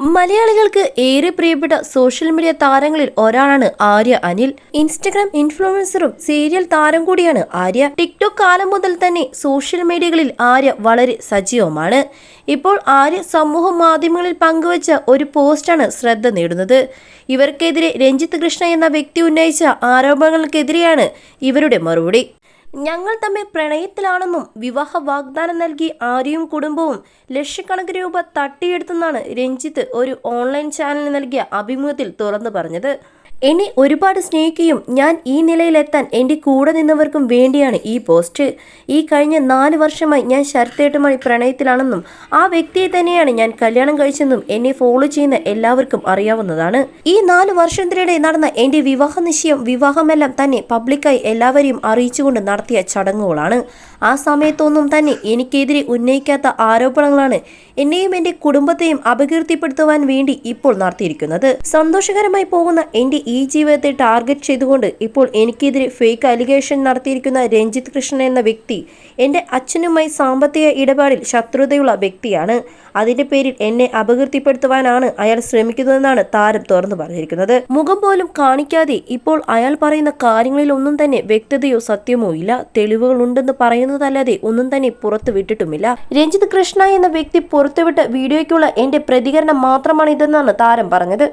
മലയാളികൾക്ക് ഏറെ പ്രിയപ്പെട്ട സോഷ്യൽ മീഡിയ താരങ്ങളിൽ ഒരാളാണ് ആര്യ അനിൽ. ഇൻസ്റ്റഗ്രാം ഇൻഫ്ലുവൻസറും സീരിയൽ താരം കൂടിയാണ് ആര്യ. ടിക്ടോക്ക് കാലം മുതൽ തന്നെ സോഷ്യൽ മീഡിയകളിൽ ആര്യ വളരെ സജീവമാണ്. ഇപ്പോൾ ആര്യ സമൂഹ മാധ്യമങ്ങളിൽ പങ്കുവച്ച ഒരു പോസ്റ്റാണ് ശ്രദ്ധ നേടുന്നത്. ഇവർക്കെതിരെ രഞ്ജിത്ത് കൃഷ്ണ എന്ന വ്യക്തി ഉന്നയിച്ച ആരോപണങ്ങൾക്കെതിരെയാണ് ഇവരുടെ മറുപടി. ഞങ്ങൾ തമ്മിൽ പ്രണയത്തിലാണെന്നും വിവാഹ വാഗ്ദാനം നൽകി ആര്യയും കുടുംബവും ലക്ഷക്കണക്കിന് രൂപ തട്ടിയെടുത്തെന്നാണ് രഞ്ജിത്ത് ഒരു ഓൺലൈൻ ചാനലിന് നൽകിയ അഭിമുഖത്തിൽ തുറന്നു പറഞ്ഞത്. എന്നെ ഒരുപാട് സ്നേഹിക്കുകയും ഞാൻ ഈ നിലയിലെത്താൻ എന്റെ കൂടെ നിന്നവർക്കും വേണ്ടിയാണ് ഈ പോസ്റ്റ്. ഈ കഴിഞ്ഞ നാല് വർഷമായി ഞാൻ ശരത്തേട്ടുമായി പ്രണയത്തിലാണെന്നും ആ വ്യക്തിയെ തന്നെയാണ് ഞാൻ കല്യാണം കഴിച്ചെന്നും എന്നെ ഫോളോ ചെയ്യുന്ന എല്ലാവർക്കും അറിയാവുന്നതാണ്. ഈ നാല് വർഷത്തിനിടെ നടന്ന എന്റെ വിവാഹ നിശ്ചയം വിവാഹമെല്ലാം തന്നെ പബ്ലിക്കായി എല്ലാവരെയും അറിയിച്ചുകൊണ്ട് നടത്തിയ ചടങ്ങുകളാണ്. ആ സമയത്തൊന്നും തന്നെ എനിക്കെതിരെ ഉന്നയിക്കാത്ത ആരോപണങ്ങളാണ് എന്നെയും എന്റെ കുടുംബത്തെയും അപകീർത്തിപ്പെടുത്തുവാൻ വേണ്ടി ഇപ്പോൾ നടത്തിയിരിക്കുന്നത്. സന്തോഷകരമായി പോകുന്ന എന്റെ ഈ ജീവിതത്തെ ടാർഗറ്റ് ചെയ്തുകൊണ്ട് ഇപ്പോൾ എനിക്കെതിരെ ഫേക്ക് അലിഗേഷൻ നടത്തിയിരിക്കുന്ന രഞ്ജിത്ത് കൃഷ്ണൻ എന്ന വ്യക്തി എന്റെ അച്ഛനുമായി സാമ്പത്തിക ഇടപാടിൽ ശത്രുതയുള്ള വ്യക്തിയാണ്. അതിന്റെ പേരിൽ എന്നെ അപകീർത്തിപ്പെടുത്തുവാനാണ് അയാൾ ശ്രമിക്കുന്നതെന്നാണ് താരം തുറന്നു പറഞ്ഞിരിക്കുന്നത്. മുഖം പോലും കാണിക്കാതെ ഇപ്പോൾ അയാൾ പറയുന്ന കാര്യങ്ങളിൽ ഒന്നും തന്നെ വ്യക്തതയോ സത്യമോ ഇല്ല. തെളിവുകൾ ഉണ്ടെന്ന് പറയുന്നതല്ലാതെ ഒന്നും തന്നെ പുറത്തു വിട്ടിട്ടുമില്ല. രഞ്ജിത്ത് കൃഷ്ണ എന്ന വ്യക്തി പുറത്തുവിട്ട വീഡിയോയ്ക്കുള്ള എന്റെ പ്രതികരണം മാത്രമാണ് ഇതെന്നാണ് താരം പറഞ്ഞത്.